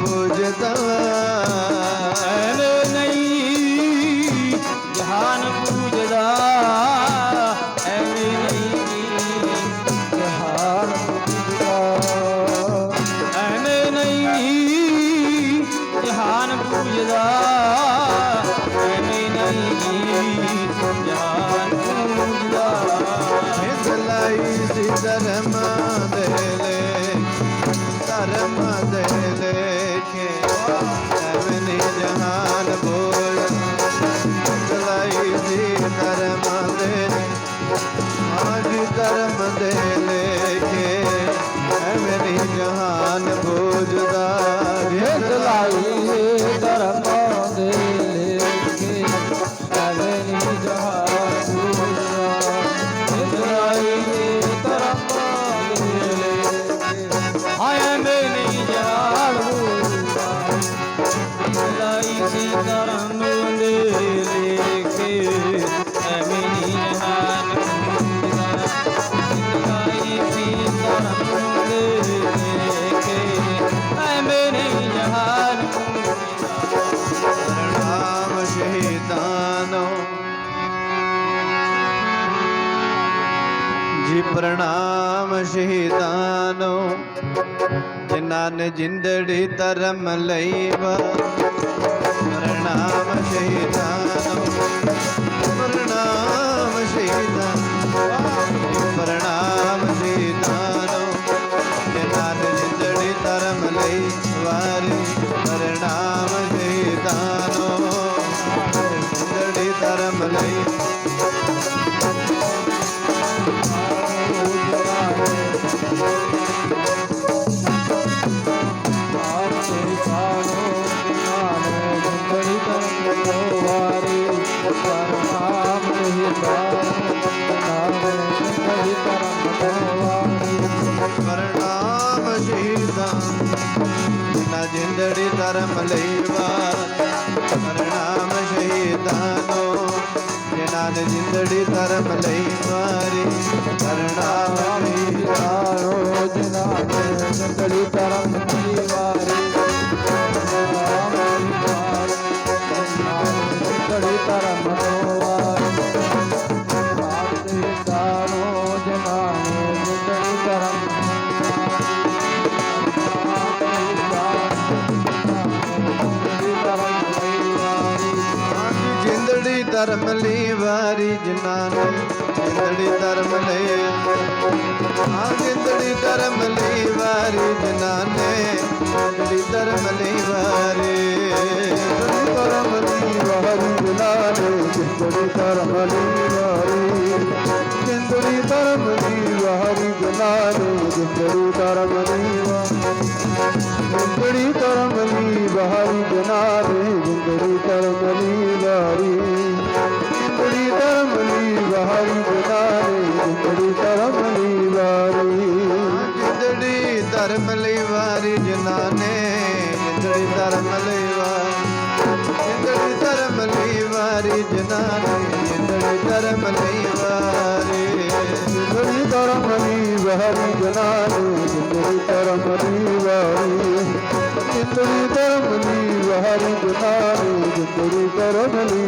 বুঝতাম ਪ੍ਰਣਾਮ ਸ਼ਹੀਦਾਨੋ ਜਿਨ੍ਹਾਂ ਨੇ ਜਿੰਦੜੀ ਧਰਮ ਲਈ ਵਾ। ਪ੍ਰਣਾਮ ਸ਼ਹੀਦਾਨੋ परमलैवा हरनाम शहीदानो जनान जिंदड़ी तरमलै मारी हरनाम शहीदानो जनान जिंदड़ी धर्म ले वारी जनान गिंदड़ी धर्म ले हाँ गिंदड़ी धर्म ले वारी जनान गिंदड़ी धर्म ली वारी धर्म ली वारी जनान गिंदड़ी धर्म ली वारी गिंदड़ी धर्म ली वारी जनान गिंदड़ी धर्म ली गिंदड़ी धर्म ले वारी जनान गिंदड़ी धर्म ले तरफ हरी जनानी जिंदगी तरफ हरी जिंदगी तरफ हरी जनानी जिंदगी तरफ हरी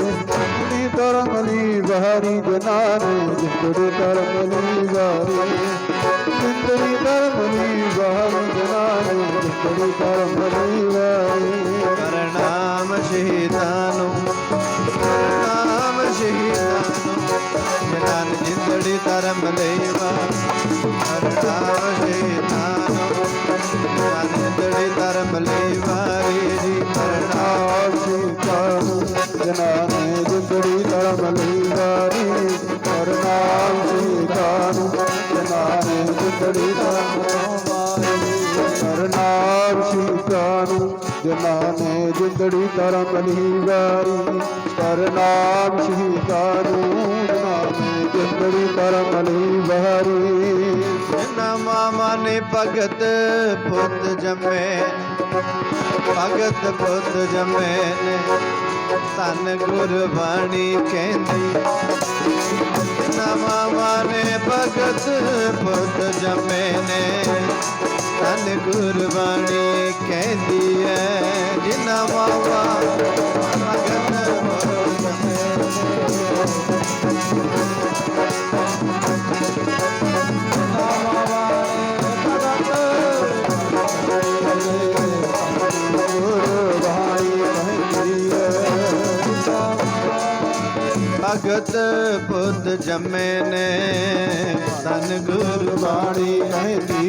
जिंदगी तरफ हरी जनानी जिंदगी तरफ हरी जिंदगी तरफ हरी जनानी जिंदगी तरफ हरी करणाम शहीदान करम लेवा हरणावे थानो आनंदड़े करम लेवा। रे जी हरणावे थानो जनाने जिंदड़ी करम लेवा। रे जनाने जिंदड़ी करम करनाम शिकानु जनाने जिंदड़ी तरम ली वारी करनाम शिकानु ਕਰਣੀ ਕਰਮ ਨਹੀਂ ਬਹਾਰੀ। ਜਿਨਾ ਮਾਮਾ ਨੇ ਭਗਤ ਪੁੱਤ ਜੰਮੇ ਭਗਤ ਪੁੱਤ ਜੰਮੇ ਨੇ ਤਨ ਗੁਰਬਾਣੀ ਕਹਿੰਦੀ। ਜਿਨਾ ਮਾਮਾ ਨੇ ਭਗਤ ਪੁੱਤ ਜੰਮੇ ਨੇ ਤਨ ਗੁਰਬਾਣੀ ਕਹਿੰਦੀ ਐ ਜਿਨਾ ਮਾਵਾ भगत बुद्ध जमे ने। तन गुरबाणी कहती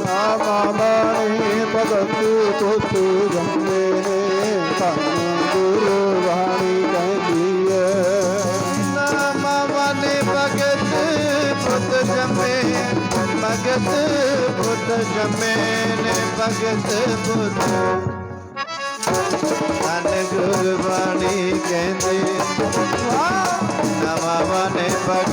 बाबाणी भगत बुद्ध जमे ने। तन गुरबाणी कहती भगत बुद्ध जमे भगत बुद्ध जमे ने। भगत बुद्ध। धन गुरबाणी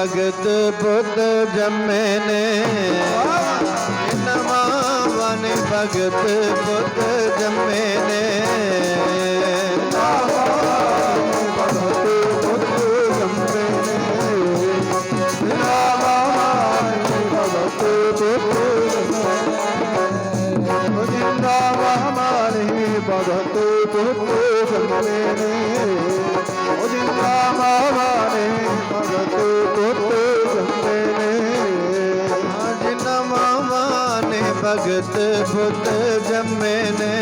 ਭਗਤ ਪੁੱਤ ਜੰਮੇ ਨੇ। ਨਵਾਂ ਨੇ ਭਗਤ ਪੁੱਤ ਜੰਮੇ ਨੇ। भगत भुत जमेने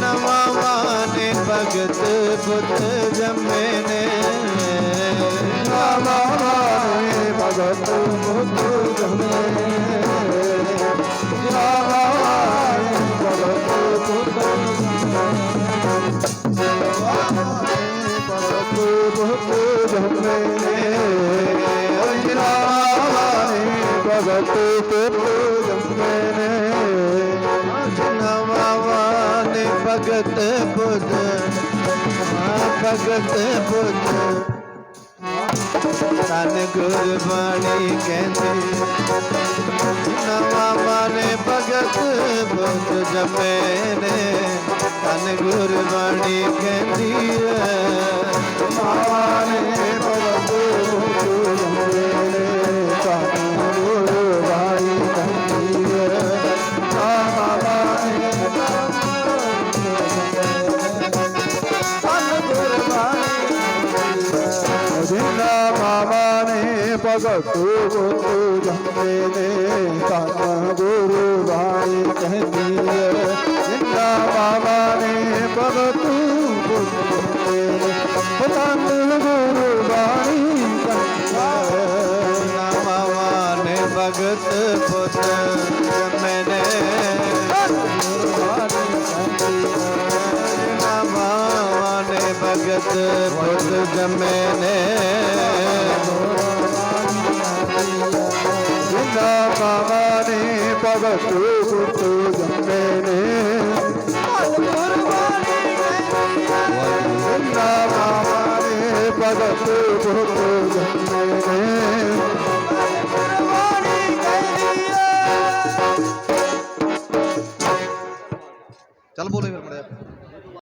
नवाने भगत भुत जमेने नवाने भगत भुत जमेने भगत भुत भगत भुत जमेने नवाने भगत भगत बुद्ध। हाँ भगत बुद्ध। सन गुरबाणी कहते, नवा माने भगत बुद्ध जपे ने। सन गुरबाणी कहती है माने भगतो मेरे कान गुरु भाई कहती बाबा ने भगतू कान गुरु भाई बाबा ने भगत पुत मैंने भगत पुत जमेने पवने पवतु